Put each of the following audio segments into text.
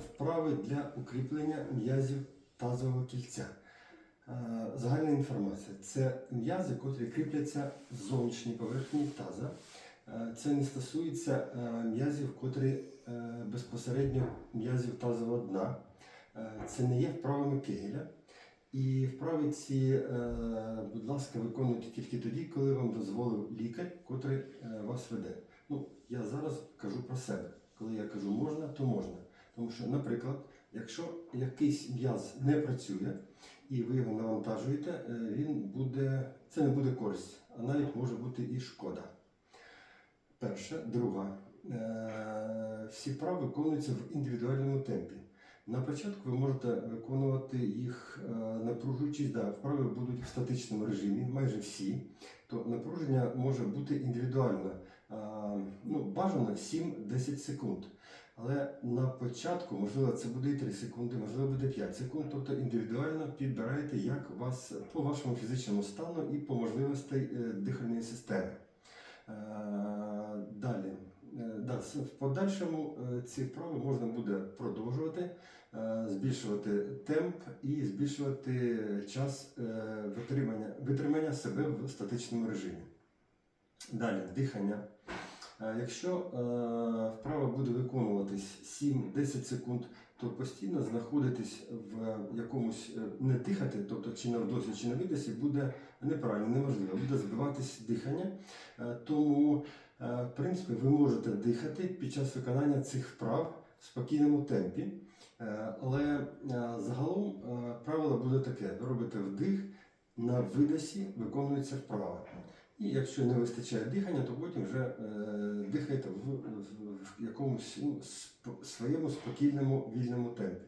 вправи для укріплення м'язів тазового кільця. Е, Загальна інформація. Це м'язи, котрі кріпляться зовнішній поверхні таза. Е, Це не стосується е, м'язів, котрі безпосередньо м'язів тазового дна. Це не є вправами Кегеля. І вправи ці, будь ласка, виконуйте тільки тоді, коли вам дозволив лікар, котрий вас веде. Ну, я зараз кажу про себе. Коли я кажу можна, то можна. Тому що, наприклад, якщо якийсь м'яз не працює і ви його навантажуєте, е, він буде, це не буде користь, а навіть може бути і шкода. Перше, друга. Е, Всі вправи виконуються в індивідуальному темпі. На початку ви можете виконувати їх е, напружуючись, да, вправи будуть в статичному режимі, майже всі, то напруження може бути індивідуально. Ну, бажано 7-10 секунд. Але на початку, можливо, це буде і 3 секунди, можливо, буде 5 секунд. Тобто індивідуально підбирайте, як вас по вашому фізичному стану і по можливостей е, дихальної системи. Е, Далі. Е, в подальшому ці вправи можна буде продовжувати, збільшувати темп і збільшувати час витримання, витримання себе в статичному режимі. Далі, дихання. Е, Якщо е, вправа буде виконуватись 7-10 секунд, то постійно знаходитись в якомусь е, не дихати, тобто чи на вдосі, чи на видосі, буде неправильно, неможливо, буде збиватись дихання. Тому, в принципі, ви можете дихати під час виконання цих вправ в спокійному темпі. Але загалом правило буде таке: робите вдих, на видосі виконується вправа. І якщо не вистачає дихання, то потім вже е, дихайте в, в, якомусь сп- своєму спокійному вільному темпі.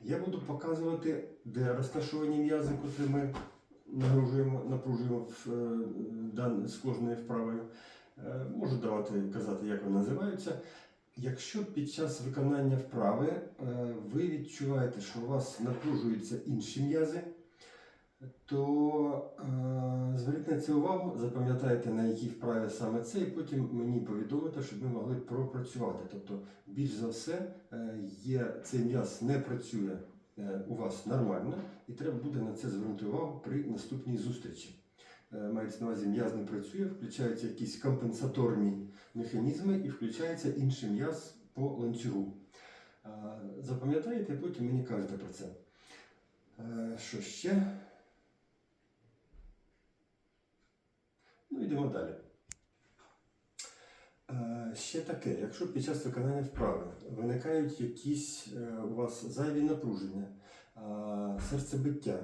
Я буду показувати, де розташовані м'язи, котрі ми нагружуємо, напружуємо в, е, дан- з кожною вправою. Е, можу давати казати, як вони називаються. Якщо під час виконання вправи е, ви відчуваєте, що у вас напружуються інші м'язи, то е, зверніть на це увагу, запам'ятайте, на якій вправі саме це, і потім мені повідомите, щоб ми могли пропрацювати. Тобто, більш за все, е, є цей м'яз не працює е, у вас нормально, і треба буде на це звернути увагу при наступній зустрічі. Е, Мається на увазі, м'яз не працює, включаються якісь компенсаторні механізми і включається інший м'яз по ланцюгу. Е, Запам'ятаєте, потім мені кажете про це. Е, Що ще? Ну, йдемо далі. Е, Ще таке, якщо під час виконання вправи виникають якісь е, у вас зайві напруження, е, серцебиття,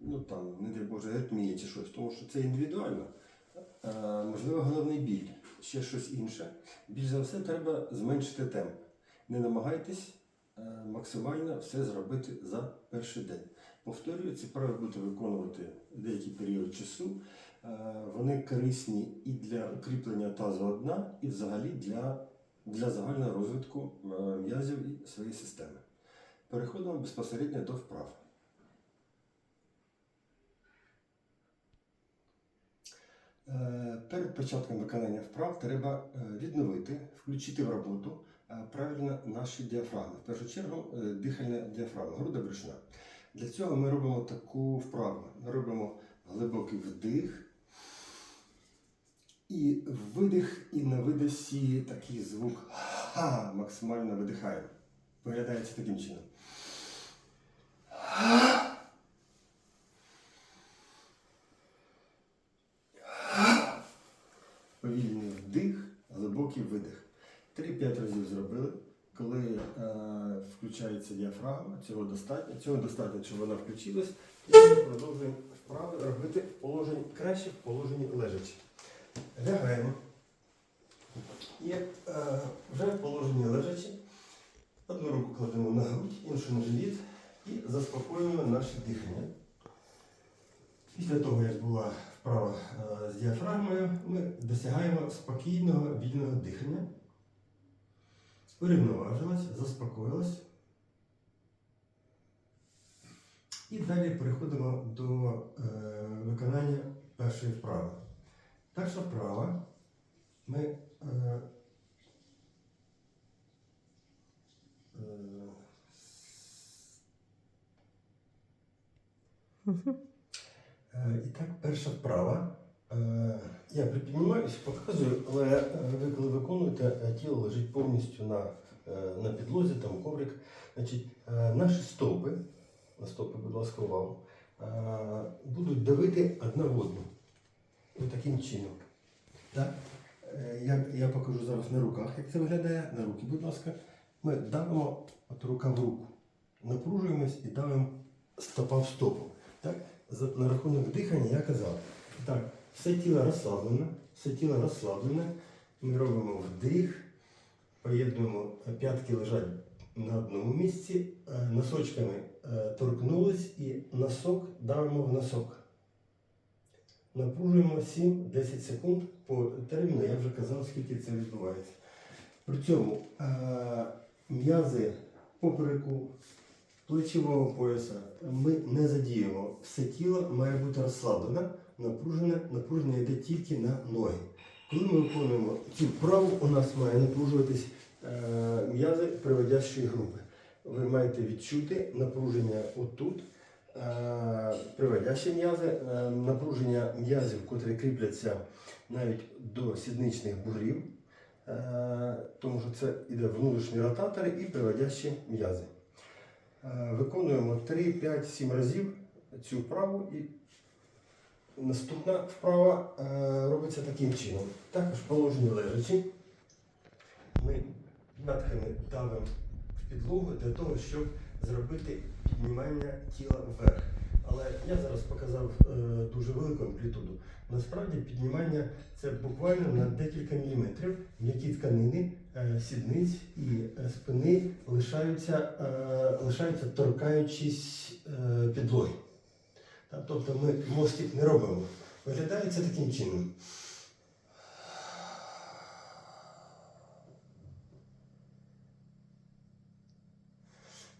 ну там, не дай Боже, аритмія чи щось, тому що це індивідуально, можливо, головний біль, ще щось інше. Більш за все, треба зменшити темп. Не намагайтесь максимально все зробити за перший день. Повторюю, ці вправи будете виконувати деякий період часу. Е, Вони корисні і для укріплення тазового дна, і взагалі для, для загального розвитку е, м'язів і своєї системи. Переходимо безпосередньо до вправ. Е, Перед початком виконання вправ треба відновити, включити в роботу правильно наші діафрагми. В першу чергу дихальна діафрагма, груда брюшна. Для цього ми робимо таку вправу. Ми робимо глибокий вдих. І видих, і на видосі такий звук ха максимально видихаємо. Виглядає це таким чином. Повільний вдих, глибокий видих. 3-5 разів зробили. Коли е, включається діафрагма, цього достатньо. Цього достатньо, щоб вона включилась. І ми продовжуємо вправи робити в положенні краще в положенні лежачи. Лягаємо. І е, вже в положенні лежачи. Одну руку кладемо на грудь, іншу на живіт і заспокоюємо наше дихання. Після того, як була вправа е, з діафрагмою, ми досягаємо спокійного вільного дихання. Урівноважилась, заспокоїлась. І далі переходимо до е, виконання першої вправи. Перша вправа ми е, е, е, І так, перша вправа. Е, я припіднімаюся, показую, але е, ви коли виконуєте, е, тіло лежить повністю на на підлозі, там коврик. Значить, е, Наші стопи, на стопи, будь ласка, увагу, е, будуть давити одна в одну. Ось таким чином. Так? Е, Я, я покажу зараз на руках, як це виглядає. На руки, будь ласка. Ми давимо от рука в руку. Напружуємось і давимо стопа в стопу. Так? На рахунок дихання я казав. Так, все тіло розслаблене, все тіло розслаблене. Ми робимо вдих, поєднуємо, п'ятки лежать на одному місці, е, носочками е, торкнулись і носок давимо в носок. Напружуємо 7-10 секунд по терміну, я вже казав, скільки це відбувається. При цьому е, м'язи попереку, плечового пояса ми не задіємо. Все тіло має бути розслаблене, напружене, напруження йде тільки на ноги. Коли ми виконуємо цю вправу, у нас має напружуватись е, м'язи приводящої групи. Ви маєте відчути напруження отут, приводящі м'язи, е, напруження м'язів, котрі кріпляться навіть до сідничних бугрів, е, тому що це іде внутрішні ротатори і приводящі м'язи. Е, Виконуємо 3, 5, 7 разів цю вправу і наступна вправа е, робиться таким чином. Також положені лежачі. Ми п'ятками давимо в підлогу для того, щоб зробити піднімання тіла вверх. Але я зараз показав е, дуже велику амплітуду. Насправді піднімання це буквально на декілька міліметрів. М'які тканини е, сідниць і е, спини лишаються, е, лишаються торкаючись е, підлоги. Тобто ми мостик не робимо. Виглядає це таким чином.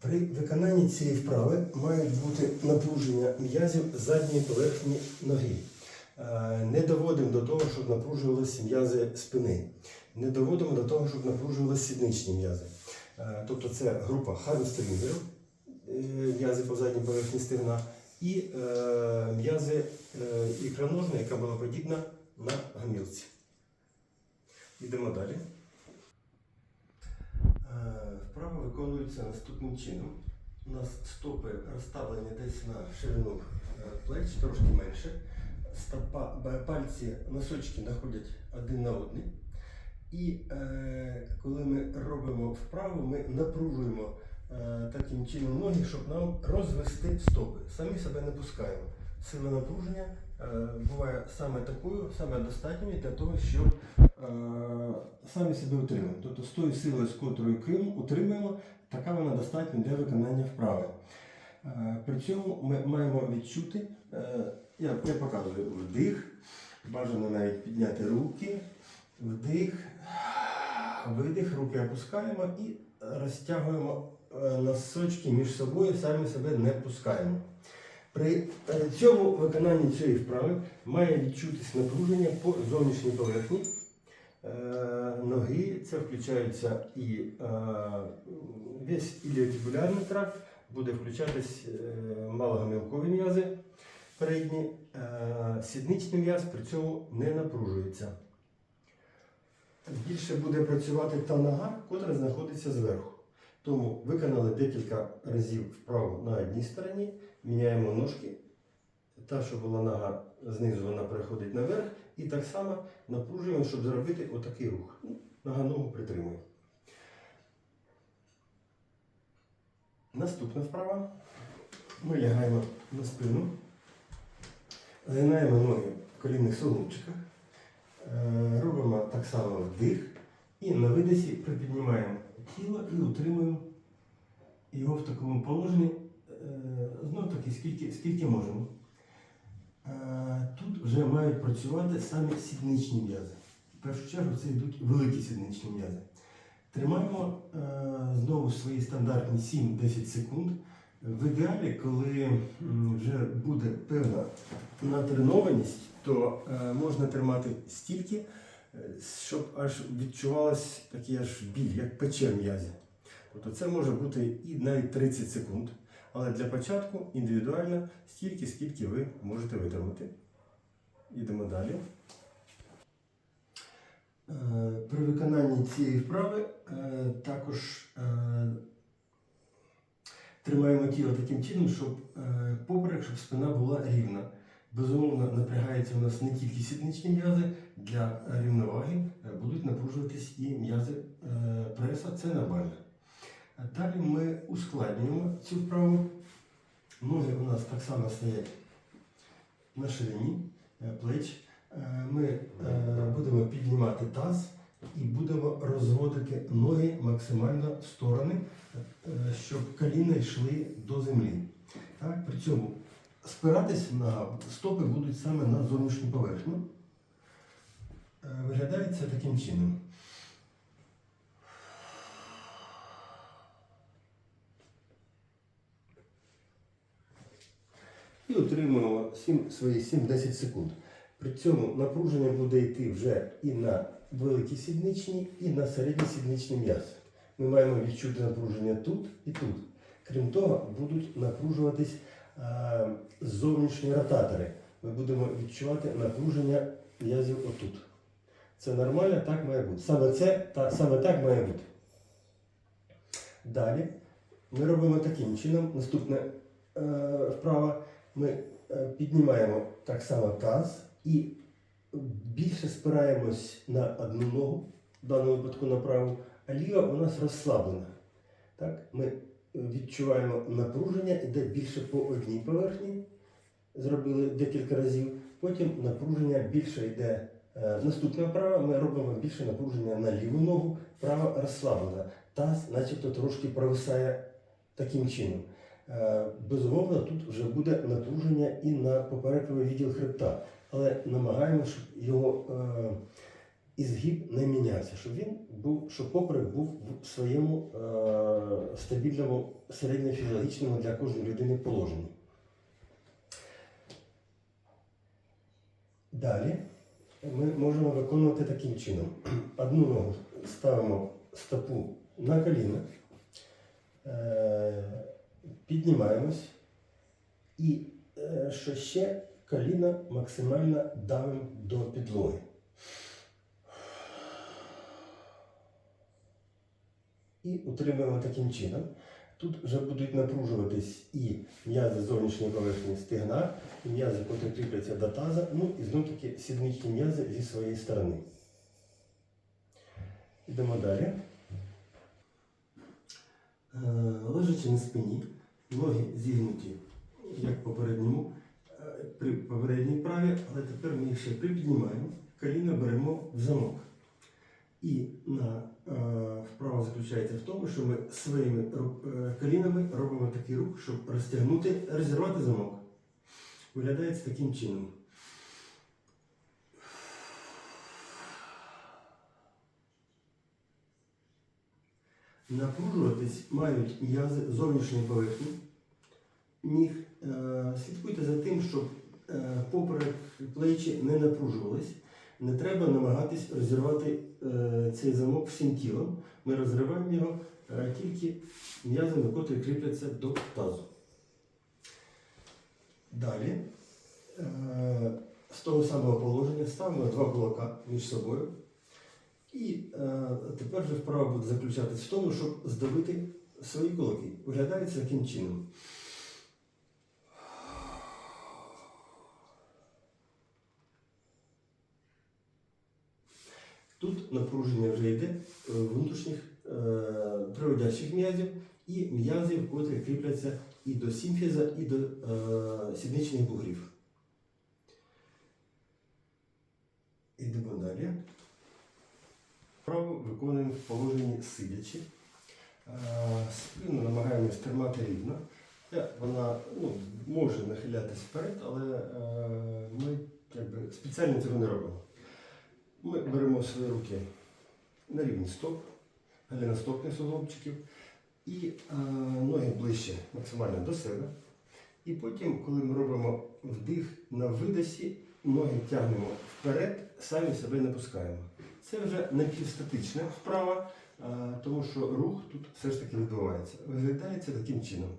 При виконанні цієї вправи мають бути напруження м'язів задньої поверхні ноги. Е, Не доводимо до того, щоб напружувалися м'язи спини. Не доводимо до того, щоб напружувалися сідничні м'язи. Е, Тобто це група хамстрінгерів, е, м'язи по задній поверхні стегна, і м'язи ікроножна, яка була подібна на гамілці. Йдемо далі. Е, Вправо виконується наступним чином. У нас стопи розставлені десь на ширину е, плеч, трошки менше. Стопа, пальці, носочки знаходять один на один. І е, коли ми робимо вправо, ми напружуємо е, таким чином ноги, щоб нам розвести стопи. Самі себе не пускаємо. Сила напруження е, буває саме такою, саме достатньою для того, щоб е, самі себе утримуємо. Тобто з тою силою, з котрою Крим утримуємо, така вона достатня для виконання вправи. Е, При цьому ми маємо відчути, е, я, показую вдих, бажано навіть підняти руки, вдих, видих, руки опускаємо і розтягуємо е, носочки між собою, самі себе не пускаємо. При е, цьому виконанні цієї вправи має відчутись напруження по зовнішній поверхні е, ноги. Це включається і е, весь іліотибулярний тракт, буде включатись е, малогамілкові м'язи передні, е, сідничний м'яз при цьому не напружується. Більше буде працювати та нога, котра знаходиться зверху. Тому виконали декілька разів вправо на одній стороні, міняємо ножки. Та, що була нога знизу, вона переходить наверх. І так само напружуємо, щоб зробити отакий рух. Нога ногу притримує. Наступна вправа. Ми лягаємо на спину, згинаємо ноги в колінних суглобчиках, Е, робимо так само вдих і на видосі припіднімаємо тіло і утримуємо його в такому положенні знов таки скільки, скільки можемо. Е, Тут вже мають працювати самі сідничні м'язи. В першу чергу це йдуть великі сідничні м'язи. Тримаємо е, знову свої стандартні 7-10 секунд. В ідеалі, коли вже буде певна натренованість, то е, можна тримати стільки, щоб аж відчувалось такий аж біль, як пече м'язі. Тобто це може бути і навіть 30 секунд. Але для початку індивідуально стільки, скільки ви можете витримати. Йдемо далі. Е, При виконанні цієї вправи е, також е, тримаємо тіло таким чином, щоб поперек, щоб спина була рівна. Безумовно, напрягаються у нас не тільки сідничні м'язи, для рівноваги будуть напружуватись і м'язи преса, це нормально. Далі ми ускладнюємо цю вправу. Ноги у нас так само стоять на ширині е, плеч. Е, Ми е, будемо піднімати таз і будемо розводити ноги максимально в сторони, щоб коліна йшли до землі. Так? При цьому спиратись на стопи будуть саме на зовнішню поверхню. Виглядає це таким чином. І отримуємо 7, свої 7-10 секунд. При цьому напруження буде йти вже і на великі сідничні, і на середні сідничні м'язи. Ми маємо відчути напруження тут і тут. Крім того, будуть напружуватись е, зовнішні ротатори. Ми будемо відчувати напруження м'язів отут. Це нормально, так має бути. Саме це та саме так має бути. Далі ми робимо таким чином. Наступне е, вправа. Ми е, піднімаємо так само таз і більше спираємось на одну ногу, в даному випадку на праву, а ліва у нас розслаблена. Так? Ми відчуваємо напруження, іде більше по одній поверхні. Зробили декілька разів. Потім напруження більше йде. е, Наступна вправа, ми робимо більше напруження на ліву ногу, права розслаблена. Таз начебто трошки провисає таким чином. Е, Безумовно, тут вже буде напруження і на поперековий відділ хребта, але намагаємося, щоб його е, ізгиб не мінявся, щоб він був, щоб поперек був в своєму е, стабільному середньофізіологічному для кожної людини положенні. Далі ми можемо виконувати таким чином. Одну ногу ставимо стопу на коліна. Е, піднімаємось і е, що ще коліна максимально давимо до підлоги. І утримуємо таким чином. Тут вже будуть напружуватись і м'язи зовнішньої поверхні стегна, і м'язи, котрі кріпляться до таза, ну і знов таки сідничні м'язи зі своєї сторони. Йдемо далі. Е, Лежачи на спині, ноги зігнуті, як попередньому, е, при попередній вправі, але тепер ми їх ще припіднімаємо, коліна беремо в замок. І на е, вправа заключається в тому, що ми своїми колінами робимо такий рух, щоб розтягнути, розірвати замок. Виглядає це таким чином. Напружуватись мають м'язи зовнішньої поверхні ніг. Слідкуйте за тим, щоб е, поперек плечі не напружувались. Не треба намагатись розірвати е, цей замок всім тілом. Ми розриваємо його е, тільки м'язами, котрі кріпляться до тазу. Далі з того самого положення ставимо два кулака між собою. І е, тепер же вправа буде заключатись в тому, щоб здавити свої кулаки. Виглядає це таким чином. Тут напруження вже йде е, внутрішніх е, приводячих м'язів і м'язів, котрі кріпляться і до сімфіза, і до е, сідничних бугрів. Йдемо далі. Вправу виконуємо в положенні сидячи. Е, Спину намагаємось тримати рівно. Е, Вона ну, може нахилятись вперед, але е, ми якби, спеціально цього не робимо. Ми беремо свої руки на рівні стоп, голеностопних суглобчиків і ноги ближче максимально до себе. І потім, коли ми робимо вдих на видосі, ноги тягнемо вперед, самі себе не пускаємо. Це вже напівстатична вправа, е, тому що рух тут все ж таки відбувається. Виглядається таким чином.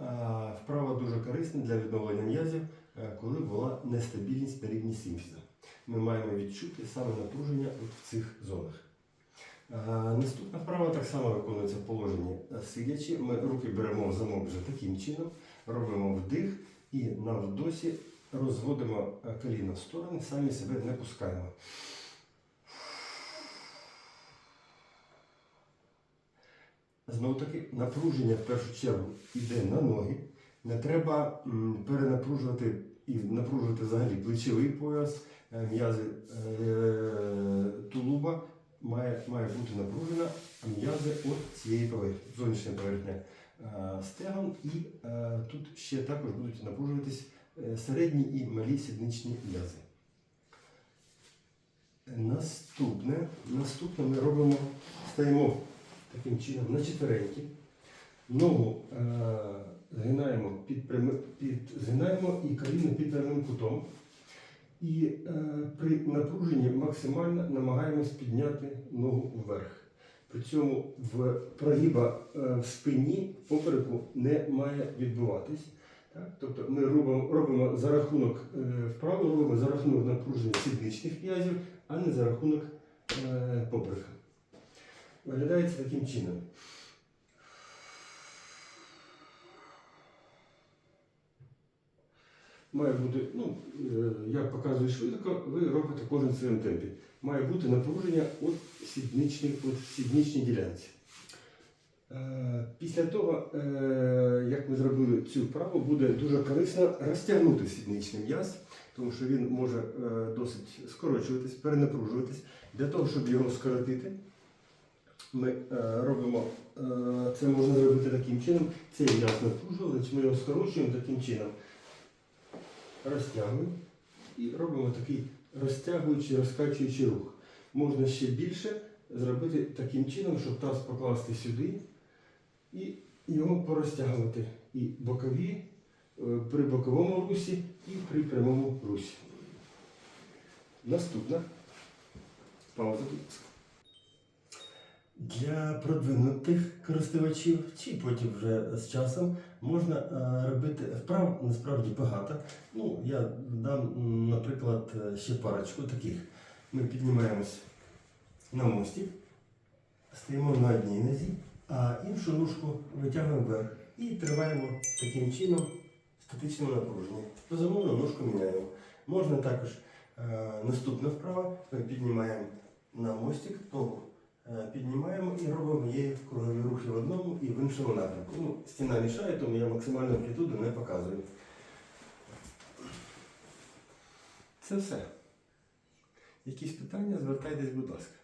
Е, вправа дуже корисна для відновлення м'язів, е, коли була нестабільність на рівні сімфіза. Ми маємо відчути саме напруження от в цих зонах. Наступна вправа так само виконується в положенні е, сидячи. Ми руки беремо в замок вже таким чином, робимо вдих і на вдосі розводимо е, коліна в сторони, самі себе не пускаємо. Знову таки, напруження в першу чергу йде на ноги. Не треба перенапружувати і напружувати взагалі плечовий пояс, е, м'язи тулуба має, має бути напружена м'язи от цієї поверхні, зовнішня поверхня е, стегон, і е, тут ще також будуть напружуватись е, середні і малі сідничні м'язи. Наступне, наступне ми робимо, стаємо таким чином на четвереньки. Ногу е, згинаємо під, під, згинаємо і коліно під прямим кутом. І е, при напруженні максимально намагаємось підняти ногу вверх. При цьому в прогіба е, в спині попереку не має відбуватись. Так? Тобто ми робимо, робимо за рахунок е, вправо, робимо за рахунок напруження сідничних м'язів, а не за рахунок е, поперека. Виглядає це таким чином. Має бути, ну, е, я показую швидко, ви робите кожен своєму темпі. Має бути напруження от сідничних, от сідничній ділянці. Е, Після того, е, як ми зробили цю вправу, буде дуже корисно розтягнути сідничний м'яз, тому що він може досить скорочуватись, перенапружуватись. Для того, щоб його скоротити, ми робимо, це можна зробити таким чином. Цей м'яз напружували, ми його скорочуємо таким чином. Розтягуємо і робимо такий розтягуючий, розкачуючий рух. Можна ще більше зробити таким чином, щоб таз покласти сюди і його порозтягувати. І бокові е, при боковому русі, і при прямому русі. Наступна пауза. Для продвинутих користувачів, чи потім вже з часом, можна е, робити вправ насправді багато. Ну, я дам, наприклад, е, ще парочку таких. Ми піднімаємось на мостик, стоїмо на одній нозі, а іншу ножку витягуємо вверх і триваємо таким чином статичне напруження. Безумовно, ножку міняємо. Можна також е, наступна вправа, ми піднімаємо на мостик, ногу піднімаємо і робимо її кругові рухи в одному і в іншому напрямку. Ну, стіна мішає, тому я максимальну амплітуду не показую. Це все. Якісь питання, звертайтесь, будь ласка.